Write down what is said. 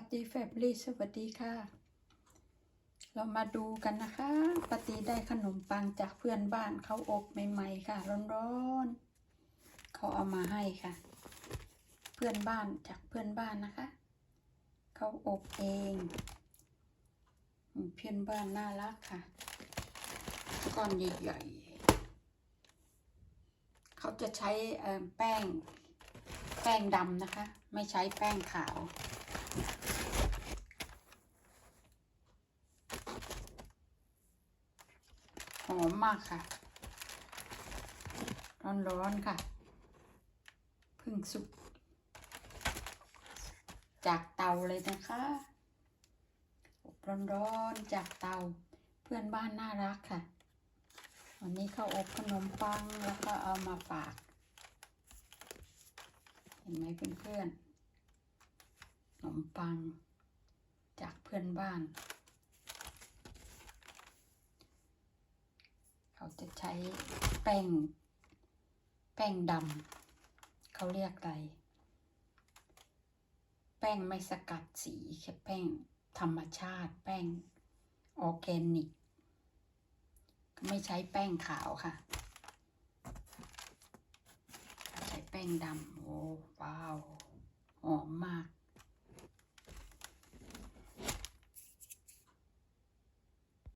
ปฏิแฟบรี่สวัสดีค่ะ เรามาดูกันนะคะปฏิได้ขนมปังจากเพื่อนบ้านเขาอบใหม่ๆค่ะ ร้อนๆเขาเอามาให้ค่ะ เพื่อนบ้านจากเพื่อนบ้านนะคะเขาอบเองเพื่อนบ้านน่ารักค่ะก้อนใหญ่ๆเขาจะใช้แป้ง แป้งดำนะคะ ไม่ใช้แป้งขาว หอมมากค่ะ ร้อนๆค่ะ พึ่งสุก จากเตาเลยนะคะอบร้อนๆจากเตาเพื่อนบ้านน่ารักค่ะ วันนี้เขาอบขนมปังแล้วก็เอามาฝาก เห็นไหมเพื่อนๆขนมปังจากเพื่อนบ้าน เขาจะใช้แป้ง แป้งดำเขาเรียกอะไร แป้งไม่สกัดสีแค่แป้งธรรมชาติ แป้งออร์แกนิก ไม่ใช้แป้งขาวค่ะ ใช้แป้ งดำโอ้ว้าวหอมมาก